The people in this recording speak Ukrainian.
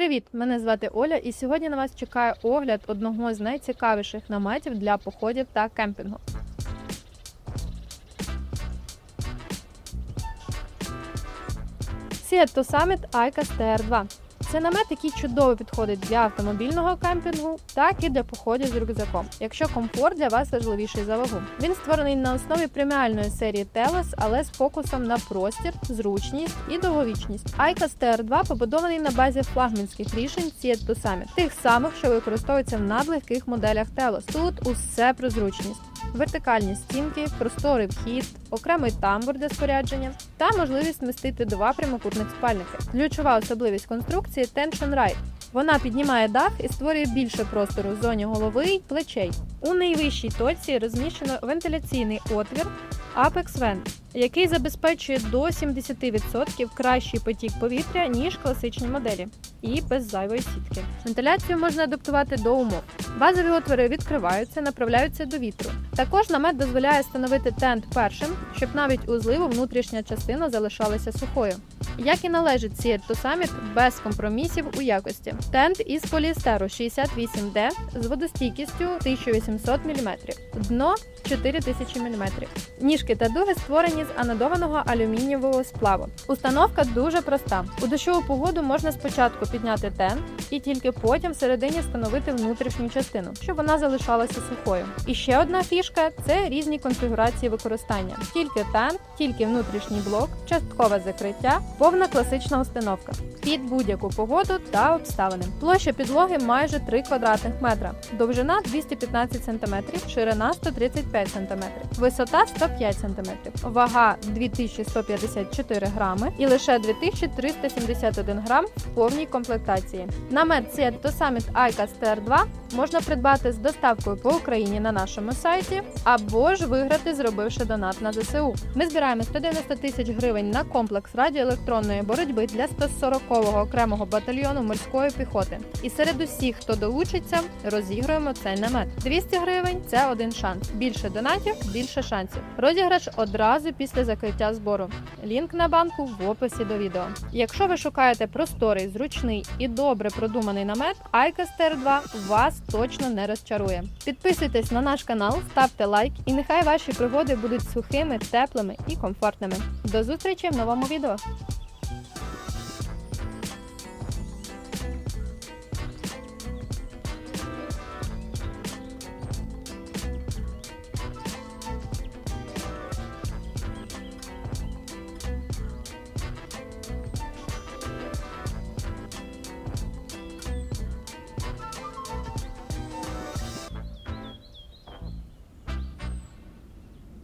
Привіт! Мене звати Оля, і сьогодні на вас чекає огляд одного з найцікавіших наметів для походів та кемпінгу. Сіетто Summit ICAS TR2. Це намет, який чудово підходить для автомобільного кемпінгу, так і для походів з рюкзаком, якщо комфорт для вас важливіший за вагу. Він створений на основі преміальної серії Telos, але з фокусом на простір, зручність і довговічність. ICAS TR2 побудований на базі флагманських рішень Seat to тих самих, що використовуються в надлегких моделях Telos. Тут усе про зручність. Вертикальні стінки, просторий вхід, окремий тамбур для спорядження та можливість вмістити два прямокутних спальники. Ключова особливість конструкції Tension Ride. Вона піднімає дах і створює більше простору в зоні голови й плечей. У найвищій точці розміщено вентиляційний отвір Apex Vent, який забезпечує до 70% кращий потік повітря, ніж класичні моделі, і без зайвої сітки. Вентиляцію можна адаптувати до умов. Базові отвори відкриваються, направляються до вітру. Також намет дозволяє встановити тент першим, щоб навіть у зливу внутрішня частина залишалася сухою. Як і належить Seat to Summit без компромісів у якості. Тент із поліестеру 68D з водостійкістю 1800 мм, дно 4000 мм. Ніжки та дуги створені з анодованого алюмінієвого сплаву. Установка дуже проста. У дощову погоду можна спочатку підняти тент і тільки потім всередині встановити внутрішню частину, щоб вона залишалася сухою. І ще одна фішка це різні конфігурації використання: тільки тент, тільки внутрішній блок, часткове закриття, повна класична установка під будь-яку погоду та обставини. Площа підлоги майже 3 квадратних метра, довжина 215 см, ширина 135 см, висота 105 см, вага 2154 грами і лише 2371 грам в повній комплектації. Намет to Summit ICAS TR2 можна придбати з доставкою по Україні на нашому сайті або ж виграти, зробивши донат на ЗСУ. Ми збираємо 190 тисяч гривень на комплекс радіоелектронної боротьби для 140-го окремого батальйону морської піхоти. І серед усіх, хто долучиться, розіграємо цей намет. 200 гривень це один шанс. Більше донатів, більше шансів. Розіграш одразу після закриття збору. Лінк на банку в описі до відео. Якщо ви шукаєте просторий, зручний і добре продуманий намет, ICAS TR2 вас точно не розчарує. Підписуйтесь на наш канал, ставте лайк, і нехай ваші пригоди будуть сухими, теплими і комфортними. До зустрічі в новому відео.